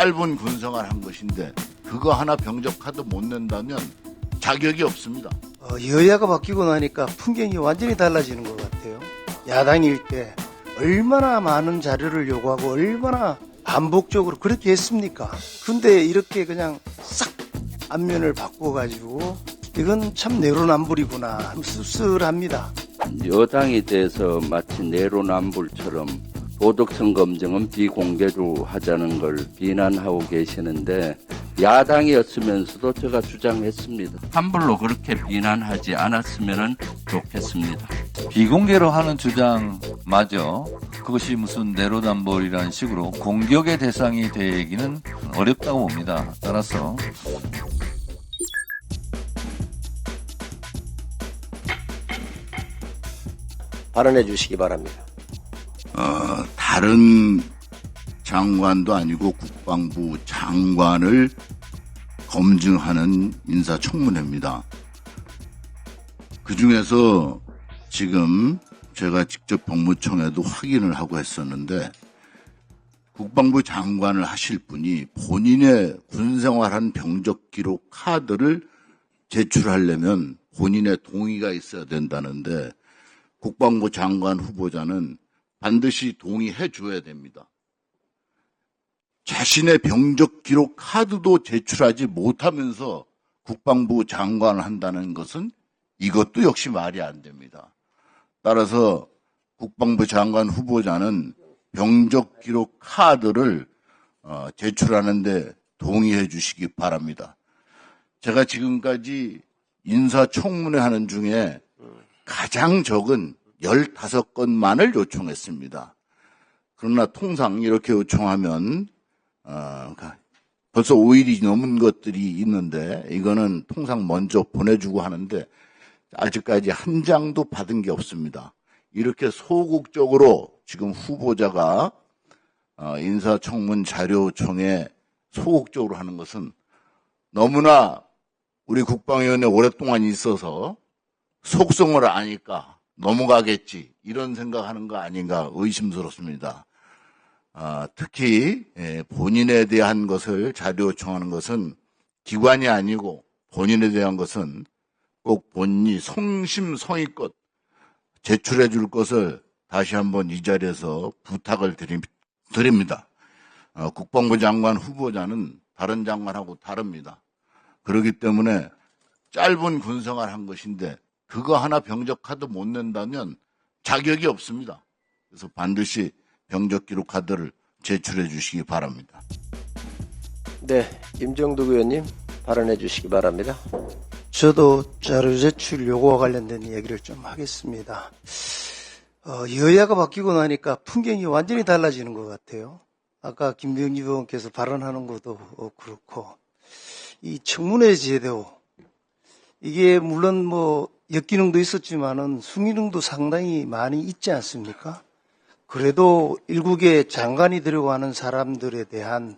짧은 군생활 한 것인데 그거 하나 병적 카드 못 낸다면 자격이 없습니다. 어, 여야가 바뀌고 나니까 풍경이 완전히 달라지는 것 같아요. 야당일 때 얼마나 많은 자료를 요구하고 얼마나 반복적으로 그렇게 했습니까? 근데 이렇게 그냥 싹 안면을 바꿔가지고 이건 참 내로남불이구나 씁쓸합니다. 여당에 대해서 마치 내로남불처럼 도덕성 검증은 비공개로 하자는 걸 비난하고 계시는데 야당이었으면서도 제가 주장했습니다. 함부로 그렇게 비난하지 않았으면 좋겠습니다. 비공개로 하는 주장 맞아. 그것이 무슨 내로남불이라는 식으로 공격의 대상이 되기는 어렵다고 봅니다. 따라서 발언해 주시기 바랍니다. 어, 다른 장관도 아니고 국방부 장관을 검증하는 인사청문회입니다. 그 중에서 지금 제가 직접 법무청에도 확인을 하고 했었는데 국방부 장관을 하실 분이 본인의 군생활한 병적 기록 카드를 제출하려면 본인의 동의가 있어야 된다는데 국방부 장관 후보자는 반드시 동의해 줘야 됩니다. 자신의 병적 기록 카드도 제출하지 못하면서 국방부 장관을 한다는 것은 이것도 역시 말이 안 됩니다. 따라서 국방부 장관 후보자는 병적 기록 카드를 어, 제출하는데 동의해 주시기 바랍니다. 제가 지금까지 인사청문회 하는 중에 가장 적은 15건만을 요청했습니다. 그러나 통상 이렇게 요청하면 어, 벌써 5일이 넘은 것들이 있는데 이거는 통상 먼저 보내주고 하는데 아직까지 한 장도 받은 게 없습니다. 이렇게 소극적으로 지금 후보자가 어, 인사청문 자료청에 소극적으로 하는 것은 너무나 우리 국방위원회 오랫동안 있어서 속성을 아니까 넘어가겠지 이런 생각하는 거 아닌가 의심스럽습니다. 아, 특히 예, 본인에 대한 것을 자료 요청하는 것은 기관이 아니고 본인에 대한 것은 꼭 본인이 성심성의껏 제출해 줄 것을 다시 한번 이 자리에서 부탁을 드립니다. 어, 국방부 장관 후보자는 다른 장관하고 다릅니다. 그렇기 때문에 짧은 군생활 한 것인데 그거 하나 병적 카드 못 낸다면 자격이 없습니다. 그래서 반드시 병적 기록 카드를 제출해 주시기 바랍니다. 네, 김정두 의원님 발언해 주시기 바랍니다. 저도 자료 제출 요구와 관련된 얘기를 좀 하겠습니다. 어, 여야가 바뀌고 나니까 풍경이 완전히 달라지는 것 같아요. 아까 김병기 의원께서 발언하는 것도 어, 그렇고 이 청문회 제도 이게 물론 뭐 역기능도 있었지만은 순기능도 상당히 많이 있지 않습니까? 그래도 일국의 장관이 들어가는 사람들에 대한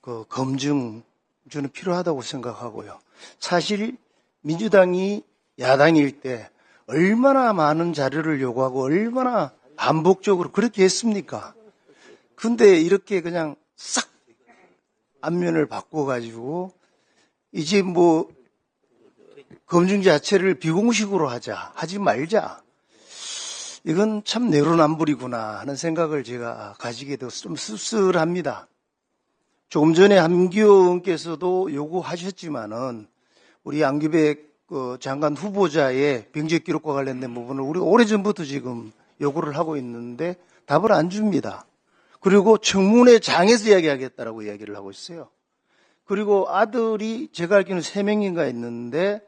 그 검증 저는 필요하다고 생각하고요. 사실 민주당이 야당일 때 얼마나 많은 자료를 요구하고 얼마나 반복적으로 그렇게 했습니까? 근데 이렇게 그냥 싹 안면을 바꿔가지고 이제 뭐 검증 자체를 비공식으로 하자, 하지 말자. 이건 참 내로남불이구나 하는 생각을 제가 가지게 돼서 좀 씁쓸합니다. 조금 전에 함기호 의원께서도 요구하셨지만은 우리 안규백 그 장관 후보자의 병적 기록과 관련된 부분을 우리 오래전부터 지금 요구를 하고 있는데 답을 안 줍니다. 그리고 청문회 장에서 이야기하겠다라고 이야기를 하고 있어요. 그리고 아들이 제가 알기로는 세 명인가 있는데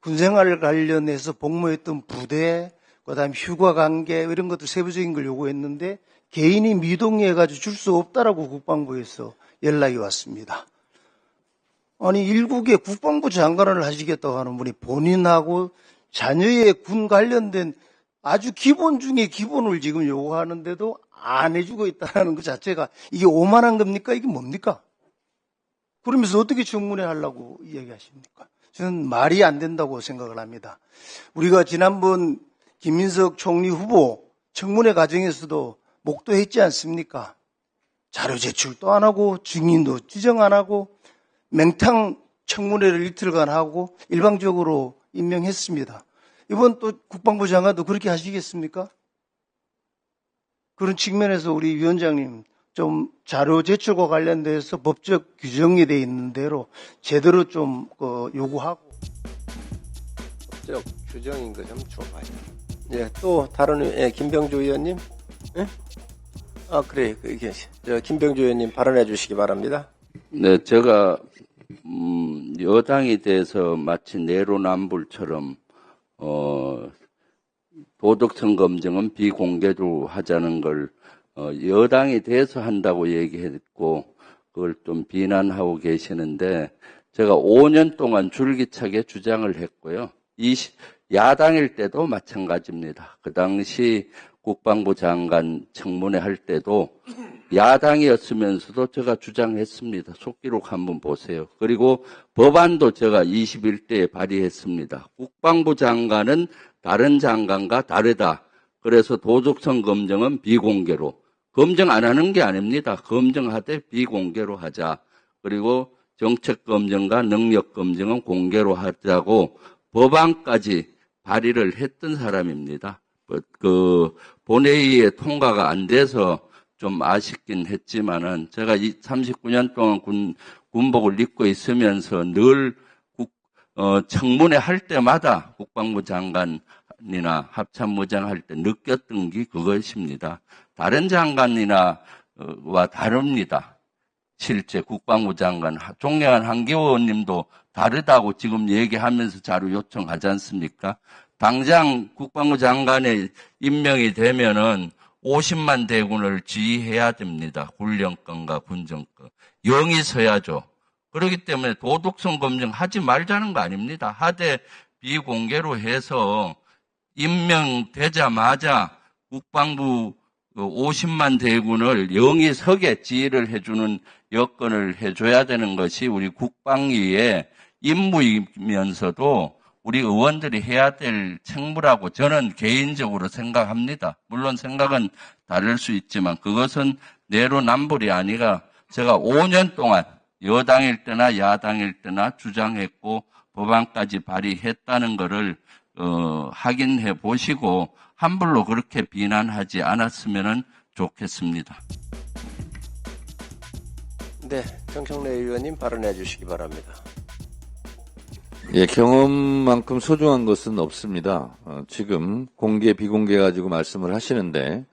군생활 관련해서 복무했던 부대, 그다음 휴가 관계 이런 것들 세부적인 걸 요구했는데 개인이 미동의해가지고 줄 수 없다라고 국방부에서 연락이 왔습니다. 아니 일국의 국방부 장관을 하시겠다고 하는 분이 본인하고 자녀의 군 관련된 아주 기본 중에 기본을 지금 요구하는데도 안 해주고 있다는 것 자체가 이게 오만한 겁니까? 이게 뭡니까? 그러면서 어떻게 청문회 하려고 이야기하십니까? 저는 말이 안 된다고 생각을 합니다. 우리가 지난번 김민석 총리 후보 청문회 과정에서도 목도했지 않습니까? 자료 제출도 안 하고 증인도 지정 안 하고 맹탕 청문회를 이틀간 하고 일방적으로 임명했습니다. 이번 또 국방부 장관도 그렇게 하시겠습니까? 그런 측면에서 우리 위원장님 좀 자료 제출과 관련돼서 법적 규정이 돼 있는 대로 제대로 좀 어, 요구하고 법적 규정인 거 좀 줘봐요. 예, 또 다른 의- 예, 김병주 의원님. 예? 아 그래, 이게 저 김병주 의원님 발언해 주시기 바랍니다. 네, 제가 음, 여당에 대해서 마치 내로남불처럼 어, 도덕성 검증은 비공개로 하자는 걸 어, 여당에 대해서 한다고 얘기했고 그걸 좀 비난하고 계시는데 제가 5년 동안 줄기차게 주장을 했고요. 이 시- 야당일 때도 마찬가지입니다. 그 당시 국방부 장관 청문회 할 때도 야당이었으면서도 제가 주장했습니다. 속기록 한번 보세요. 그리고 법안도 제가 21대에 발의했습니다. 국방부 장관은 다른 장관과 다르다. 그래서 도덕성 검증은 비공개로. 검증 안 하는 게 아닙니다. 검증하되 비공개로 하자. 그리고 정책 검증과 능력 검증은 공개로 하자고 법안까지 발의를 했던 사람입니다. 그- 그 본회의에 통과가 안 돼서 좀 아쉽긴 했지만은 제가 이 39년 동안 군 군복을 입고 있으면서 늘 국, 어, 청문회 할 때마다 국방부 장관이나 합참무장 할 때 느꼈던 게 그것입니다. 다른 장관이나 어, 와 다릅니다. 실제 국방부 장관 존경한 한기호 의원님도 다르다고 지금 얘기하면서 자료 요청하지 않습니까? 당장 국방부 장관에 임명이 되면은 50만 대군을 지휘해야 됩니다. 훈련권과 군정권. 영이 서야죠. 그렇기 때문에 도덕성 검증 하지 말자는 거 아닙니다. 하되 비공개로 해서 임명되자마자 국방부 50만 대군을 영이 서게 지휘를 해주는 여건을 해줘야 되는 것이 우리 국방위의 임무이면서도 우리 의원들이 해야 될 책무라고 저는 개인적으로 생각합니다. 물론 생각은 다를 수 있지만 그것은 내로남불이 아니라 제가 5년 동안 여당일 때나 야당일 때나 주장했고 법안까지 발의했다는 것을 어, 확인해 보시고 함부로 그렇게 비난하지 않았으면 좋겠습니다. 네, 정청래 의원님 발언해 주시기 바랍니다. 예, 경험만큼 소중한 것은 없습니다. 어, 지금 공개, 비공개 가지고 말씀을 하시는데,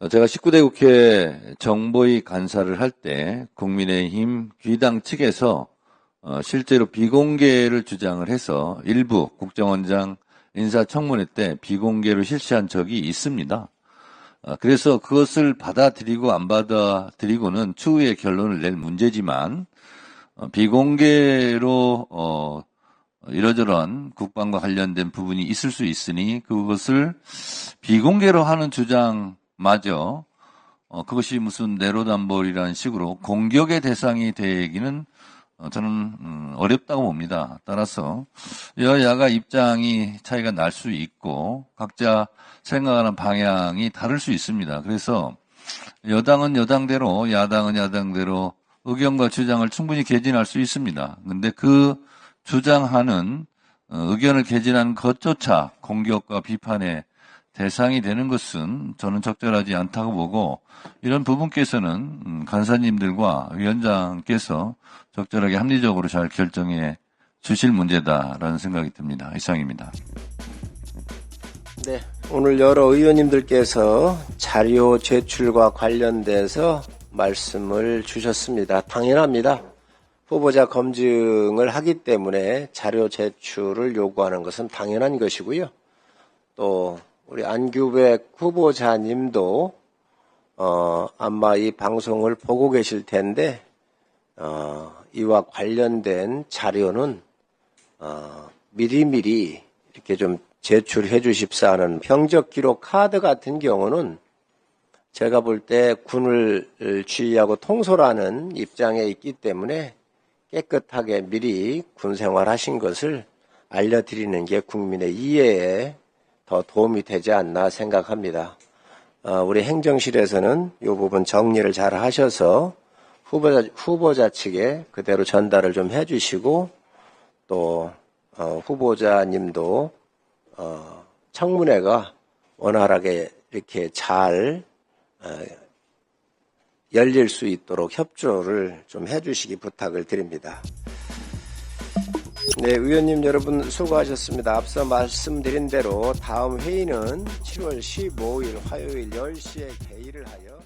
어, 제가 19대 국회 정보위 간사를 할 때 국민의힘 귀당 측에서 어, 실제로 비공개를 주장을 해서 일부 국정원장 인사청문회 때 비공개로 실시한 적이 있습니다. 어, 그래서 그것을 받아들이고 안 받아들이고는 추후에 결론을 낼 문제지만 어, 비공개로 어, 이러저런 국방과 관련된 부분이 있을 수 있으니 그것을 비공개로 하는 주장마저 어, 그것이 무슨 내로담불이라는 식으로 공격의 대상이 되기는 어, 저는 음, 어렵다고 봅니다. 따라서 여야가 입장이 차이가 날 수 있고 각자 생각하는 방향이 다를 수 있습니다. 그래서 여당은 여당대로 야당은 야당대로 의견과 주장을 충분히 개진할 수 있습니다. 근데 그 주장하는 어, 의견을 개진하는 것조차 공격과 비판의 대상이 되는 것은 저는 적절하지 않다고 보고 이런 부분께서는 음, 간사님들과 위원장께서 적절하게 합리적으로 잘 결정해 주실 문제다라는 생각이 듭니다. 이상입니다. 네, 오늘 여러 의원님들께서 자료 제출과 관련돼서 말씀을 주셨습니다. 당연합니다. 후보자 검증을 하기 때문에 자료 제출을 요구하는 것은 당연한 것이고요. 또 우리 안규백 후보자님도 어, 아마 이 방송을 보고 계실 텐데 어, 이와 관련된 자료는 어, 미리미리 이렇게 좀 제출해 주십사 하는 병적 기록 카드 같은 경우는 제가 볼 때 군을 지휘하고 통솔하는 입장에 있기 때문에 깨끗하게 미리 군 생활하신 것을 알려드리는 게 국민의 이해에 더 도움이 되지 않나 생각합니다. 어, 우리 행정실에서는 이 부분 정리를 잘 하셔서 후보자, 후보자 측에 그대로 전달을 좀 해주시고 또 어, 후보자님도 어, 청문회가 원활하게 이렇게 잘 어, 열릴 수 있도록 협조를 좀 해주시기 부탁을 드립니다. 네, 의원님 여러분 수고하셨습니다. 앞서 말씀드린 대로 다음 회의는 7월 15일 화요일 10시에 개의를 하여